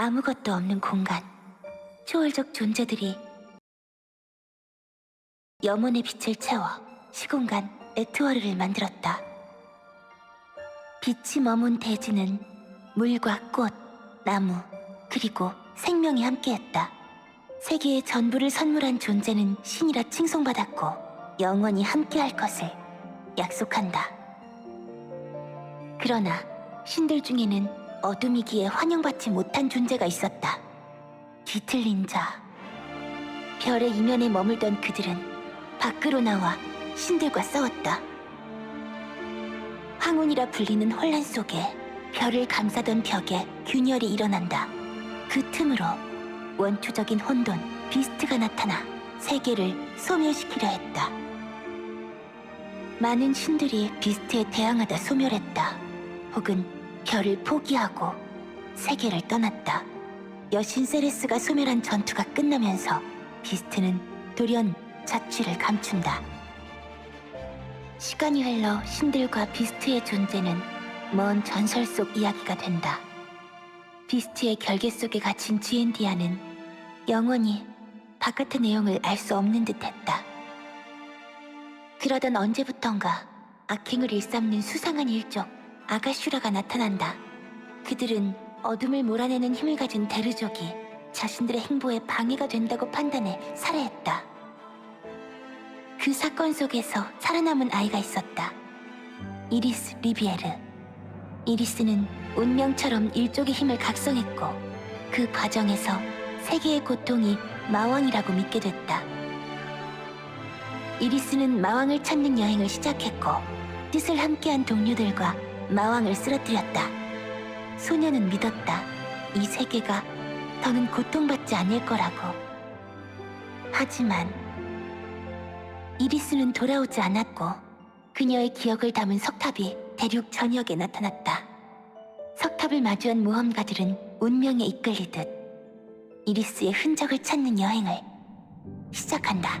아무것도 없는 공간. 초월적 존재들이 염원의 빛을 채워 시공간 에투어르를 만들었다. 빛이 머문 대지는 물과 꽃, 나무, 그리고 생명이 함께했다. 세계의 전부를 선물한 존재는 신이라 칭송받았고 영원히 함께할 것을 약속한다. 그러나 신들 중에는 어둠이기에 환영받지 못한 존재가 있었다. 뒤틀린 자. 별의 이면에 머물던 그들은 밖으로 나와 신들과 싸웠다. 황혼이라 불리는 혼란 속에 별을 감싸던 벽에 균열이 일어난다. 그 틈으로 원초적인 혼돈 비스트가 나타나 세계를 소멸시키려 했다. 많은 신들이 비스트에 대항하다 소멸했다. 혹은 별을 포기하고 세계를 떠났다. 여신 세레스가 소멸한 전투가 끝나면서 비스트는 돌연 자취를 감춘다. 시간이 흘러 신들과 비스트의 존재는 먼 전설 속 이야기가 된다. 비스트의 결계 속에 갇힌 지엔디아는 영원히 바깥의 내용을 알 수 없는 듯 했다. 그러던 언제부턴가 악행을 일삼는 수상한 일족 아가슈라가 나타난다. 그들은 어둠을 몰아내는 힘을 가진 데르족이 자신들의 행보에 방해가 된다고 판단해 살해했다. 그 사건 속에서 살아남은 아이가 있었다. 이리스 리비에르. 이리스는 운명처럼 일족의 힘을 각성했고 그 과정에서 세계의 고통이 마왕이라고 믿게 됐다. 이리스는 마왕을 찾는 여행을 시작했고 뜻을 함께한 동료들과 마왕을 쓰러뜨렸다. 소녀는 믿었다. 이 세계가 더는 고통받지 않을 거라고. 하지만 이리스는 돌아오지 않았고 그녀의 기억을 담은 석탑이 대륙 전역에 나타났다. 석탑을 마주한 모험가들은 운명에 이끌리듯 이리스의 흔적을 찾는 여행을 시작한다.